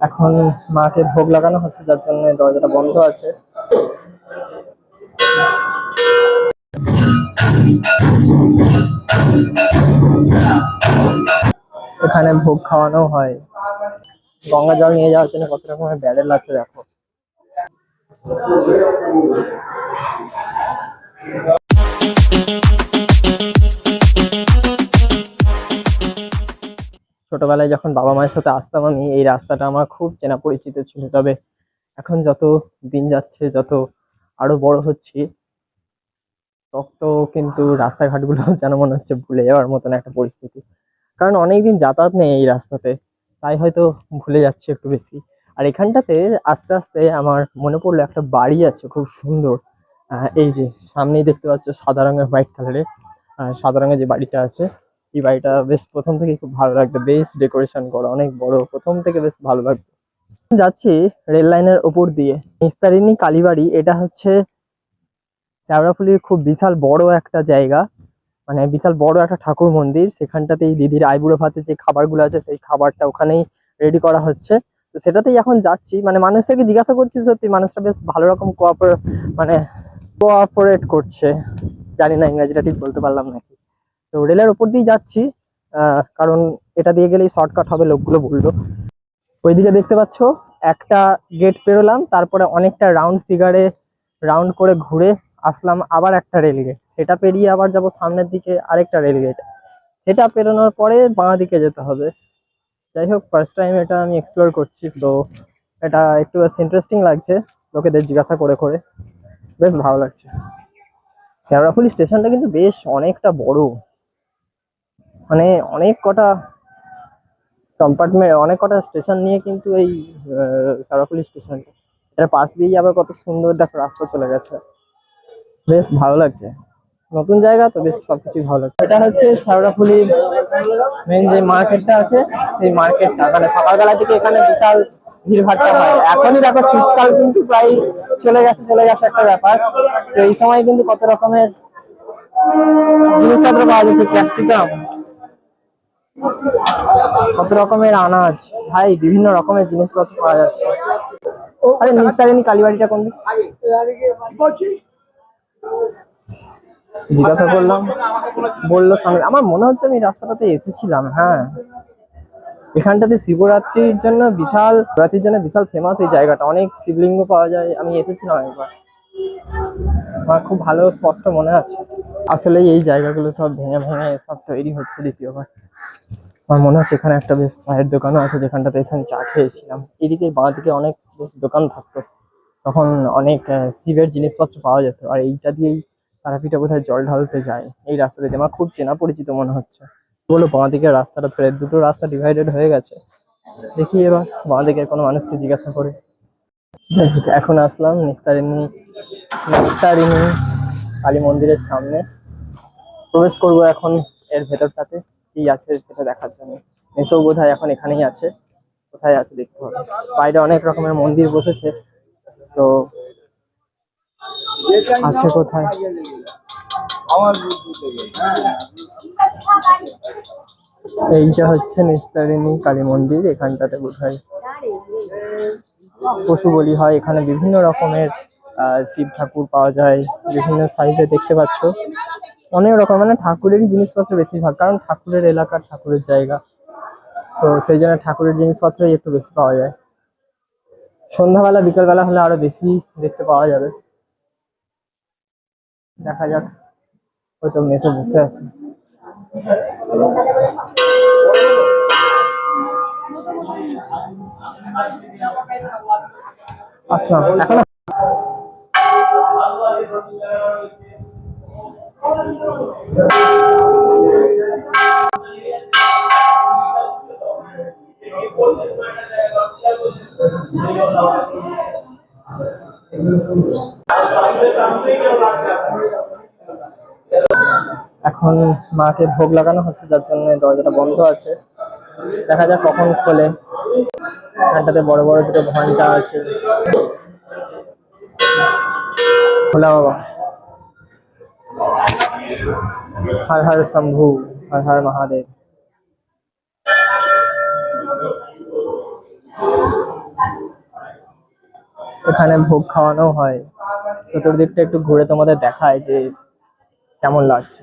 এখন মাকে ভোগ লাগানো হচ্ছে, যার জন্য দরজাটা বন্ধ আছে। এখানে ভোগ খাওয়ানো হয়। গঙ্গা জল নিয়ে যাওয়ার জন্য কত রকমের ব্যারেল আছে দেখো। ছোটবেলায় যখন বাবা মায়ের সাথে আসতাম আমি, এই রাস্তাটা আমার খুব চেনা পরিচিত ছিল। তবে এখন যত দিন যাচ্ছে, যত আরও বড় হচ্ছি, তত কিন্তু রাস্তাঘাটগুলো যেন মনে হচ্ছে ভুলে যাওয়ার মতন একটা পরিস্থিতি। কারণ অনেকদিন যাতায়াত নেই এই রাস্তাতে, তাই হয়তো ভুলে যাচ্ছে একটু বেশি। আর এখানটাতে আস্তে আস্তে আমার মনে পড়ল একটা বাড়ি আছে খুব সুন্দর। এই যে সামনেই দেখতে পাচ্ছ সাদা রঙের হোয়াইট কালারের সাদা রঙের যে বাড়িটা আছে এই বাড়িটা বেশ প্রথম থেকে খুব ভালো লাগতো, বেশ ডেকোরেশন করা, অনেক বড়, প্রথম থেকে বেশ ভালো লাগতো। যাচ্ছি রেল লাইনের ওপর দিয়ে, নিস্তারিণী কালীবাড়ি, এটা হচ্ছে শ্যাওড়াফুলির খুব বিশাল বড় একটা জায়গা মানে বিশাল বড় একটা ঠাকুর মন্দির, সেখানটাতেই দিদির আইবুড়ো ভাতে যে খাবারগুলো আছে, সেই খাবারটা ওখানেই রেডি করা হচ্ছে। তো সেটাতেই এখন যাচ্ছি মানে মানুষদেরকে জিজ্ঞাসা করছি সত্যি মানুষটা বেশ ভালো রকম কোঅপার মানে কোঅপারেট করছে। জানি না ইংরেজিটা ঠিক বলতে পারলাম নাকি। তো রেলের ওপর দিয়ে যাচ্ছি কারণ এটা দিয়ে গেলেই শর্টকাট হবে, লোকগুলো বলল। ওইদিকে দেখতে পাচ্ছ, একটা গেট পেরোলাম, তারপরে অনেকটা রাউন্ড ফিগারে রাউন্ড করে ঘুরে আসলাম আবার একটা রেল গেট সেটা পেরিয়ে আবার যাব সামনের দিকে আরেকটা রেল গেট সেটা পেরোনোর পরে বাঁ দিকে যেতে হবে। যাই হোক ফার্স্ট টাইম এটা আমি এক্সপ্লোর করছি তো এটা একটু বেশ ইন্টারেস্টিং লাগছে, লোকেদের জিজ্ঞাসা করে করে। বেশ ভালো লাগছে। শ্যাওড়াফুলি স্টেশনটা কিন্তু বেশ অনেকটা বড়। মানে অনেক কটা কম্পার্টমেন্ট অনেক কটা স্টেশন নিয়ে কিন্তু এই শ্যাওড়াফুলি স্টেশনটা এটার পাশ দিয়ে আবার কত সুন্দর দেখো রাস্তা চলে গেছে। বেশ ভালো লাগছে। নতুন জায়গা তো বেশ সবকিছুই ভালো লাগছে। এটা হচ্ছে শ্যাওড়াফুলির মেন যে মার্কেটটা আছে, সেই মার্কেটটা মানে সকালবেলা থেকে এখানে বিশাল ভিড়ভাট্টা হয়। এখনই দেখো শীতকাল কিন্তু প্রায় চলে গেছে চলে গেছে একটা ব্যাপার। তো এই সময় কিন্তু কত রকমের জিনিসপত্র পাওয়া যাচ্ছে। ক্যাপসিকাম কত রকমের আনাজ? ভাই, বিভিন্ন রকমের জিনিসপত্র পাওয়া যাচ্ছে। আরে, নিস্তারিণী কালীবাড়িটা কোন? জিজ্ঞাসা করলাম। বলল সামনে আমার মনে হচ্ছে আমি রাস্তাটাতে এসেছিলাম হ্যাঁ। এখানটাতে শিবরাত্রির জন্য বিশাল রাত্রির জন্য বিশাল ফেমাস এই জায়গাটা। অনেক শিবলিঙ্গ পাওয়া যায়। আমি এসেছিলাম একবার। আমার খুব ভালো স্পষ্ট মনে আছে। আসলে এই জায়গাগুলো সব ভেঙে ভেঙে সব তৈরি হচ্ছে দ্বিতীয়বার। আমার মনে হচ্ছে এখানে একটা বেশ চায়ের দোকানও আছে, যেখানটাতে এসে আমি চা খেয়েছিলাম। এদিকে বাঁ দিকে অনেক বেশ দোকান থাকতো। তখন অনেক শিবের জিনিসপত্র পাওয়া যেত। আর এইটা দিয়েই তারাপীঠে বোধহয় জল ঢালতে যায় এই রাস্তা দিয়ে আমার খুব চেনা পরিচিত মনে হচ্ছে। বলো বাঁ দিকের রাস্তাটা ধরে দুটো রাস্তা ডিভাইডেড হয়ে গেছে? দেখি এবার বাঁ দিকের কোনো মানুষকে জিজ্ঞাসা করে। যাই হোক, এখন আসলাম নিস্তারিণী নিস্তারিণী কালী মন্দিরের সামনে। প্রবেশ করব এখন এর ভেতরটাতে। কি আছে সেটা দেখার জন্য। মেসো বোধ এখন এখানেই আছে, কোথায় আছে দেখতে হবে। বাইরে অনেক রকমের মন্দির বসেছে, তো আছে কোথায়? এইটা হচ্ছে নিস্তারিণী কালী মন্দির, এখানটাতে বোধ হয় পশু বলি হয়। এখানে বিভিন্ন রকমের শিব ঠাকুর পাওয়া যায়, বিভিন্ন সাইজে দেখতে পাচ্ছ। অনেক রকম মানে ঠাকুরেরই জিনিসপত্র বেশিরভাগ, কারণ ঠাকুরের এলাকা, ঠাকুরের জায়গা। তো সেই জন্য ঠাকুরের জিনিসপত্রই একটু বেশি পাওয়া যায়। সন্ধ্যাবেলা, বিকেলবেলা হলে আরও বেশি দেখতে পাওয়া যাবে। দেখা যাক ওই হয়তো মেসে বসে আছে। আসলাম। এখন এখন মাকে ভোগ লাগানো হচ্ছে, যার জন্য দরজাটা বন্ধ আছে। দেখা যাক কখন খোলে। এখানটাতে বড় বড় দুটো ঘণ্টা আছে। খোলা বাবা। হর হর শম্ভু, হর হর মহাদেব। এখানে ভোগ খাওয়ানো হয়। চতুর্দিকটা একটু ঘুরে তোমাদের দেখায় যে কেমন লাগছে।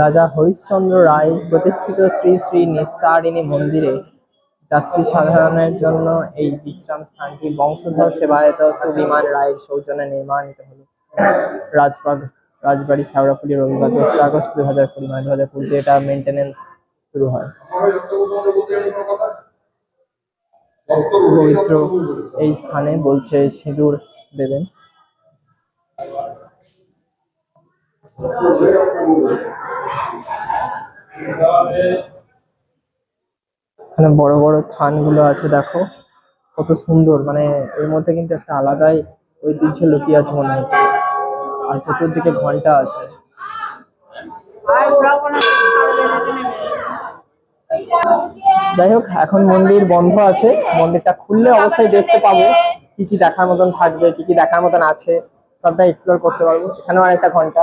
রাজা হরিশ্চন্দ্র রায় প্রতিষ্ঠিত শ্রী শ্রী নিস্তারিণী মন্দিরে যাত্রী সাধারণের জন্য এই বিশ্রাম স্থানটি বংশধর সেবায়ত সুবিমান রায়ের সৌজন্যে নির্মাণিত হলো। রাজবাগ, রাজবাড়ি শেওড়াফুলি রবিবার দোসরা আগস্ট দুই হাজার কুড়ি মানে দু হাজার কুড়িতে এটা মেনটেনেন্স শুরু হয়। পবিত্র এই স্থানে বলছে সিঁদুর দেবেন। এখানে বড় বড় থানগুলো আছে, দেখো। কত সুন্দর মানে এর মধ্যে কিন্তু একটা আলাদাই ঐতিহ্য লুকিয়ে আছে মনে হচ্ছে। আর চতুর্দিকে ঘণ্টা আছে। যাই হোক, এখন মন্দির বন্ধ আছে। মন্দিরটা খুললে অবশ্যই দেখতে পাবো কি কি দেখার মতন থাকবে, কি কি দেখার মতন আছে। সবটা এক্সপ্লোর করতে পারব। এখানেও আরেকটা ঘণ্টা।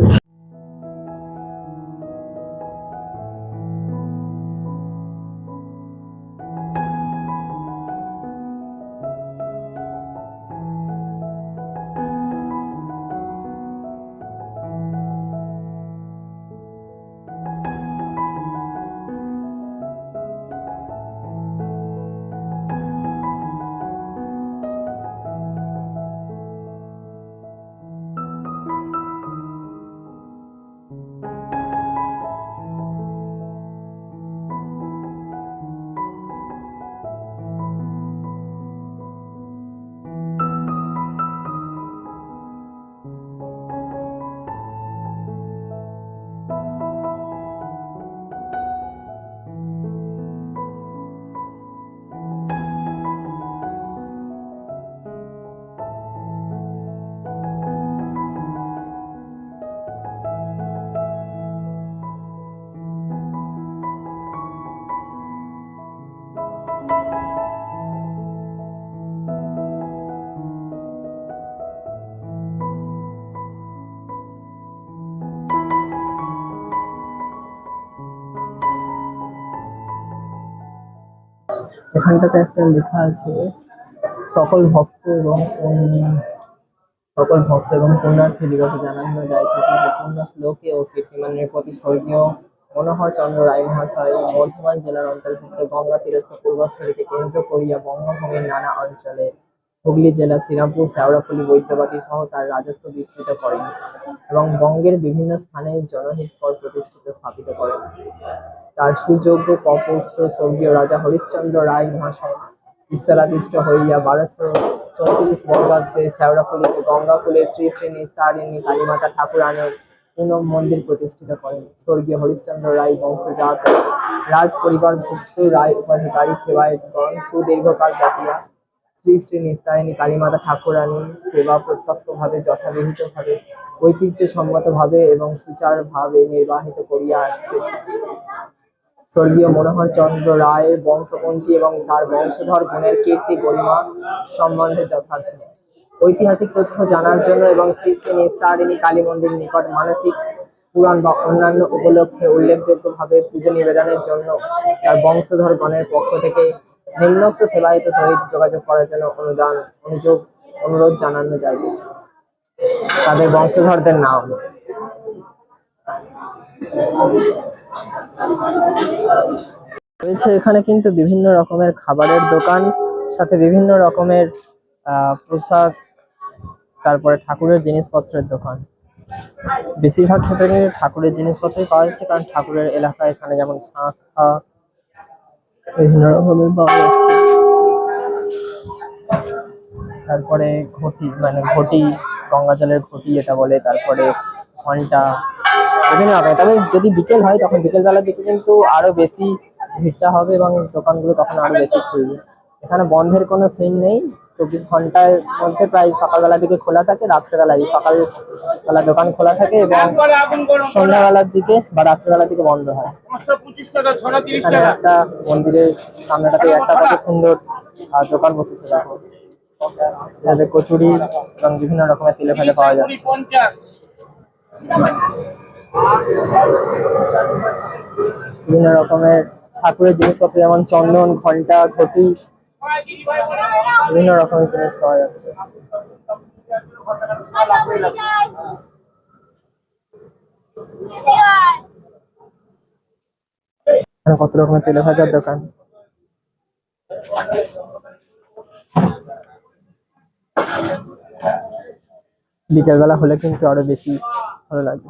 এখানটাতে একটা লেখা আছে, সকল ভক্ত এবং সকল ভক্ত এবং পুণ্যার্থী দিগকে জানানো যাইতেছে যে পূর্ণ শ্লোকে ও কীর্তিমানের প্রতি স্বর্গীয় মনোহর চন্দ্র রায় মহাশয় বর্ধমান জেলার অন্তর্ভুক্ত গঙ্গা তীরস্থ পূর্বস্থলীকে কেন্দ্র করিয়া বঙ্গভূমির নানা অঞ্চলে হুগলি জেলা, শ্রীরামপুর শেওড়াফুলি বৈদ্যবাটি সহ তার রাজত্ব বিস্তৃত করেন এবং বঙ্গের বিভিন্ন স্থানে জনহিতকর প্রতিষ্ঠিত স্থাপিত করেন। তার সুযোগ্য কপুত্র স্বর্গীয় রাজা হরিশ্চন্দ্র রায় মহাশয় ঈশ্বরাদিষ্ট হইয়া বারোশো চৌত্রিশ বঙ্গাব্দে শেওড়াফুলিতে গঙ্গাকুলে শ্রী শ্রী নিস্তারিণী কালীমাতা ঠাকুরানের পুনম মন্দির প্রতিষ্ঠিত করেন। স্বর্গীয় হরিশ্চন্দ্র রায় বংশজাত রাজ পরিবার ভুক্ত রায় উপাধিকারী সেবায়তগণ সুদীর্ঘকাল ব্যাপিয়া শ্রী শ্রী নিত্যায়নী কালীমাতা ঠাকুরানী সেবা প্রত্যক্ষভাবে, যথাবিহিতভাবে, ঐতিহ্যসম্মতভাবে এবং সুচারভাবে নির্বাহিত করিয়া আসতেছে। স্বর্গীয় মনোহর চন্দ্র রায়ের বংশপঞ্জী এবং তার বংশধর গুণের কীর্তি গরিমা সম্বন্ধে যথার্থ। ঐতিহাসিক তথ্য জানার জন্য এবং শ্রী শ্রী নিস্তারিণী কালী মন্দির নিকট মানসিক পুরাণ বা অন্যান্য উপলক্ষে উল্লেখযোগ্যভাবে পুজো নিবেদনের জন্য তার বংশধর গণের পক্ষ থেকে নিম্নোক্ত সেবায়িত সহিত যোগাযোগ করার জন্য অনুদান, অনুযোগ, অনুরোধ জানানো যাইতেছে তাদের বংশধরদের নাম। রয়েছে এখানে কিন্তু বিভিন্ন রকমের খাবারের দোকান, সাথে বিভিন্ন রকমের পোশাক, তারপরে ঠাকুরের জিনিসপত্রের দোকান। বেশিরভাগ ক্ষেত্রে ঠাকুরের জিনিসপত্রই পাওয়া যাচ্ছে, কারণ ঠাকুরের এলাকা এখানে যেমন শাঁখা বিভিন্ন রকমের পাওয়া যাচ্ছে তারপরে ঘটি মানে ঘটি গঙ্গা জলের ঘটি যেটা বলে, তারপরে ঘণ্টা বিভিন্ন রকমের। তবে যদি বিকেল হয়, তখন বিকেলবেলার দিকে কিন্তু আরও বেশি ভিড়টা হবে এবং দোকানগুলো তখন আরও বেশি খুলবে। এখানে বন্ধের কোনো সিন নেই। চব্বিশ ঘণ্টার মধ্যে প্রায় সকালবেলার দিকে খোলা থাকে রাত্রেবেলায় সকালবেলা দোকান খোলা থাকে এবং সন্ধ্যাবেলার দিকে বা রাত্রেবেলার দিকে বন্ধ হয়। এখানে একটা মন্দিরের সামনেটাতে একটা কত সুন্দর দোকান বসেছে দেখো। এটাতে কচুরি এবং বিভিন্ন রকমের তেলে ফেলে পাওয়া যাচ্ছে। বিভিন্ন রকমের ঠাকুরের জিনিসপত্র যেমন চন্দন ঘণ্টা ঘটি বিভিন্ন রকমের জিনিস পাওয়া যাচ্ছে। কত রকমের তেলে ভাজার দোকান? বিকেল বেলা হলে কিন্তু আরও বেশি ভালো লাগবে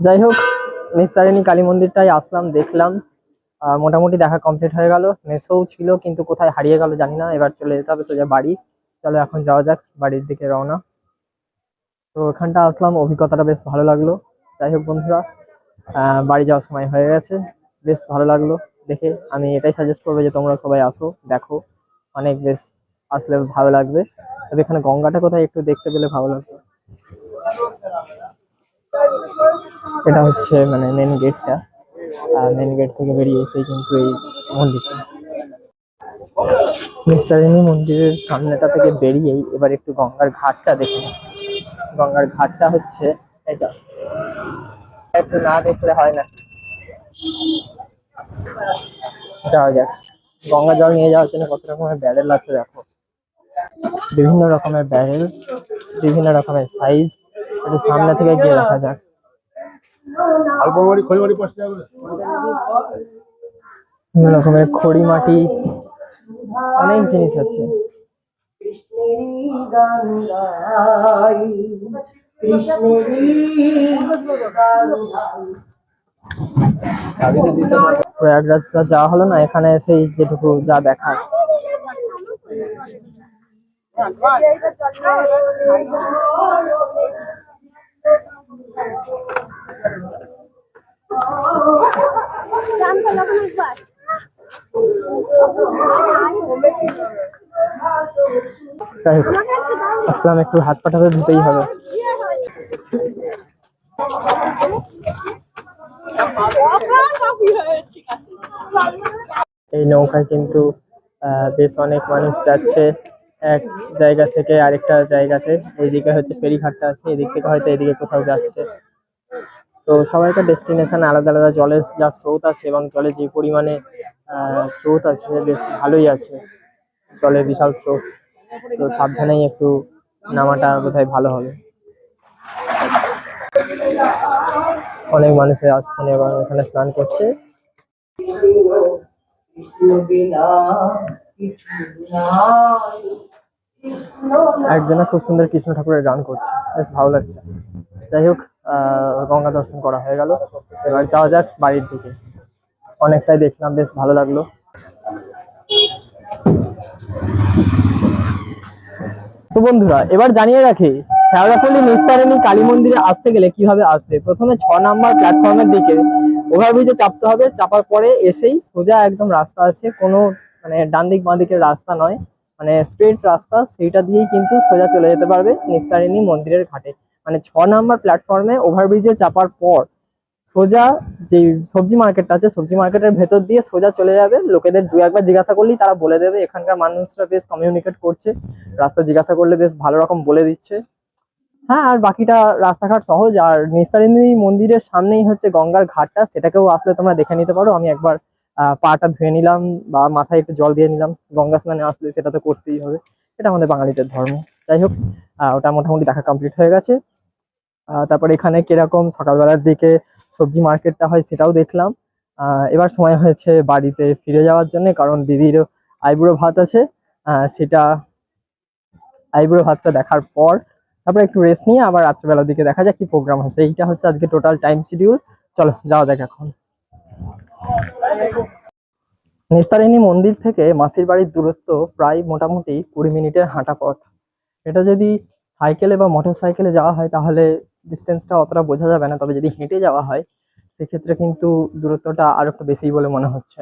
যাই হোক নিস্তারিণী কালী মন্দিরটাই আসলাম, দেখলাম। মোটামুটি দেখা কমপ্লিট হয়ে গেল। মেসোও ছিল, কিন্তু কোথায় হারিয়ে গেল জানি না। এবার চলে যেতে হবে সোজা বাড়ি। চলো এখন যাওয়া যাক, বাড়ির দিকে রওনা। তো এখানটা আসলাম, অভিজ্ঞতাটা বেশ ভালো লাগল। যাই হোক বন্ধুরা বাড়ি যাওয়ার সময় হয়ে গেছে। বেশ ভালো লাগল দেখে। আমি এটাই সাজেস্ট করব যে তোমরা সবাই আসো, দেখো। অনেক বেশ আসলে ভালো লাগবে। তবে এখানে গঙ্গাটা কোথায় একটু দেখতে পেলে ভালো লাগতো। এটা হচ্ছে মানে মেন গেটটা আর মেন গেট থেকে বেরিয়ে এসেই কিন্তু এই মন্দিরটা। নিস্তারিণী মন্দিরের সামনেটা থেকে বেরিয়েই এবার একটু গঙ্গার ঘাটটা দেখে গঙ্গার ঘাটটা হচ্ছে এটা। একটু না দেখলে হয় না। যাওয়া যাক। গঙ্গা জল নিয়ে যাওয়ার জন্য কত রকমের ব্যারেল আছে দেখো। বিভিন্ন রকমের ব্যারেল, বিভিন্ন রকমের সাইজ একটু সামনে থেকে গিয়ে দেখা যাক। রকমের খড়ি মাটি অনেক জিনিস আছে। প্রয়াগরাজ তো যাওয়া হলো না এখানে এসেই যেটুকু যা দেখার। আসলাম একটু হাত পাঠাতে তো ধুতেই হবে। এই নৌকায় কিন্তু বেশ অনেক মানুষ যাচ্ছে। এক জায়গা থেকে আরেকটা জায়গাতে। এইদিকে হচ্ছে ফেরিঘাটটা আছে, এদিক থেকে হয়তো এদিকে কোথাও যাচ্ছে। তো সবাইকার ডেস্টিনেশন আলাদা আলাদা, জলের যা স্রোত আছে এবং জলে যে পরিমাণে স্রোত আছে, বেশ ভালোই আছে। জলের বিশাল স্রোত। তো সাবধানেই একটু নামাটা বোধহয় ভালো হবে। অনেক মানুষে আসছেন এবং এখানে স্নান করছে। কিছু নাই। একজনা খুব সুন্দর কৃষ্ণ ঠাকুরের গান করছে। বেশ ভালো লাগছে। যাই হোক গঙ্গা দর্শন করা হয়ে গেল। এবার যাওয়া যাক বাড়ির দিকে। অনেকটাই দেখলাম, বেশ ভালো লাগল। তো বন্ধুরা, এবার জানিয়ে রাখি শেওড়াফুলি নিস্তারিণী কালী মন্দিরে আসতে গেলে কীভাবে আসবে? প্রথমে ছ নাম্বার প্ল্যাটফর্মের দিকে ওভারব্রিজে চাপতে হবে। চাপার পরে এসেই সোজা একদম রাস্তা আছে। কোনো মানে ডান দিক বাঁ দিকের রাস্তা নয়। মানে স্ট্রেট রাস্তা, সেইটা দিয়েই কিন্তু সোজা চলে যেতে পারবে নিস্তারিণী মন্দিরের ঘাটে। মানে ছ নাম্বার প্ল্যাটফর্মে ওভারব্রিজে চাপার পর সোজা যে সবজি মার্কেটটা আছে, সবজি মার্কেটের ভেতর দিয়ে সোজা চলে যাবে। লোকেদের দু একবার জিজ্ঞাসা করলেই তারা বলে দেবে। এখানকার মানুষরা বেশ কমিউনিকেট করছে। রাস্তা জিজ্ঞাসা করলে বেশ ভালো রকম বলে দিচ্ছে। হ্যাঁ আর বাকিটা রাস্তাঘাট সহজ। আর নিস্তারিণী মন্দিরের সামনেই হচ্ছে গঙ্গার ঘাটটা। সেটাকেও আসলে তোমরা দেখে নিতে পারো। আমি একবার পাটা ধুয়ে নিলাম বা মাথায় একটু জল দিয়ে নিলাম, গঙ্গা স্নানে আসলে সেটা তো করতেই হবে। এটা আমাদের বাঙালিদের ধর্ম। যাই হোক ওটা মোটামুটি দেখা কমপ্লিট হয়ে গেছে। তারপর এখানে কীরকম সকালবেলার দিকে সবজি মার্কেটটা হয় সেটাও দেখলাম। এবার সময় হয়েছে বাড়িতে ফিরে যাওয়ার জন্য, কারণ দিদিরও আইবুড়ো ভাত আছে। সেটা আইবুড়ো ভাতটা দেখার পর তারপর একটু রেস্ট নিয়ে আবার রাত্রেবেলার দিকে দেখা যাক কি প্রোগ্রাম হচ্ছে। এইটা হচ্ছে আজকে টোটাল টাইম শিডিউল চলো, যাওয়া যাক এখন। নিস্তারিণী মন্দির থেকে মাসির বাড়ির দূরত্ব প্রায় মোটামুটি কুড়ি মিনিটের হাঁটা পথ। এটা যদি সাইকেলে বা মোটর সাইকেলে যাওয়া হয়, তাহলে ডিস্টেন্সটা অতটা বোঝা যাবে না। তবে যদি হেঁটে যাওয়া হয়, সেক্ষেত্রে কিন্তু দূরত্বটা আরও একটু বেশি বলে মনে হচ্ছে।